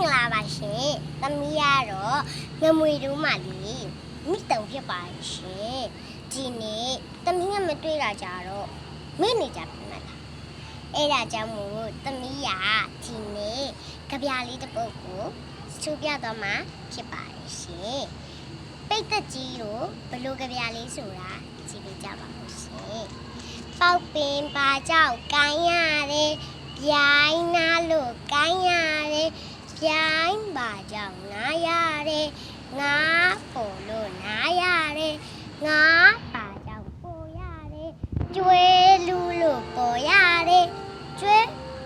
င်္ဂလာပါရှင်။သမီးကတော့ငမွေတို့မှလေမိတုံဖြစ်ပါရှင်။ဒီနေ့သမီးကမတွေ့တာကြတော့မိနေကြပြီမလား။အဲ့ဒါကြောင့်မို့သမီးကဒီနေ့ကြပြလေးတစ်ပုဒ်ကိုစူပြတော့မှဖြစ်ပါရှင်။ပိတ်သက်ကြီးတို့ဘလို့ကြပြလေးဆိုတာကြည့်ပြကြပါဦးရှင်။ပေါက်ပင်ပါကြောက်ကိုင်းရတယ်ပြိုင်နာလို့ကိုင်းရတယ် ပြိုင်ပါကြောင့်နားရတယ်ငါပေါ်လို့နားရတယ်ငါပါကြောင့်ပေါ်ရတယ်ကျွဲလူလို့ပေါ်ရတယ်ကျွဲ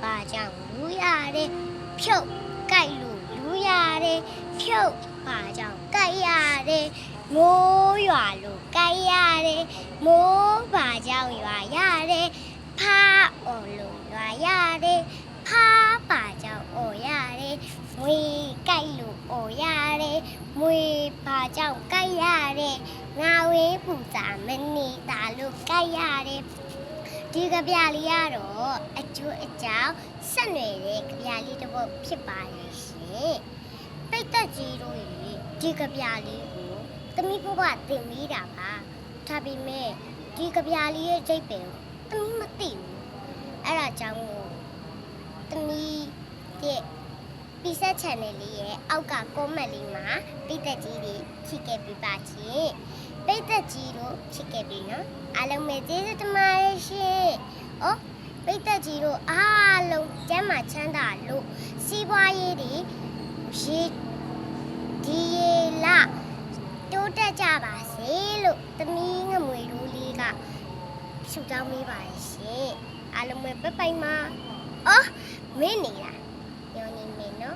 ပါကြောင့်လူရတယ်ဖြုတ်ကြိုက်လို့လူရတယ်ဖြုတ်ပါကြောင့်ကြိုက်ရတယ်မိုးရွာလို့ကြိုက်ရတယ်မိုးပါကြောင့်ရွာရတယ်ဖားအော်လို့ရွာရတယ်ဖားပါကြောင့်အော်ရတယ် မွေကြိုက်လို့អော်ရတယ် မွေပါကြောင့်ကြိုက်ရတယ်ငါဝင်းပူစာမနေတာလို့ကြိုက်ရတယ်ဒီကပြလေးကတော့အကျိုးအကြောင်းဆက်နွယ်တဲ့ကပြလေးတစ်ပုဒ်ဖြစ်ပါရဲ့ရှင်ပိတ်သက်ကြီးတို့ရေဒီကပြလေးကိုတမိဘဘတင်မိတာပါဒါပေမဲ့ဒီကပြလေးရဲ့စိတ်ပင်တမိမသိဘူးအဲ့ဒါကြောင့်မို့တမိရဲ့ ပီဆက် channel လေးရဲ့အောက်က comment လေးမှာပိတ်သက်ကြီးတွေဖြစ်ခဲ့ပြပါချင်းပိတ်သက်ကြီးတို့ဖြစ်ခဲ့ပြီနော်အားလုံးပဲကျေးဇူးတင်ပါတယ်ရှင်။ဩပိတ်သက်ကြီးတို့အားလုံးကျမ်းမာချမ်းသာလို့စီးပွားရေးတွေရေဒီရေလာတိုးတက်ကြပါစေလို့သမီးငမွေတို့လေးကဆုတောင်းပေးပါရှင်။အားလုံးပဲပပိုင်မှာအော်မင်းနေတာ 4人目の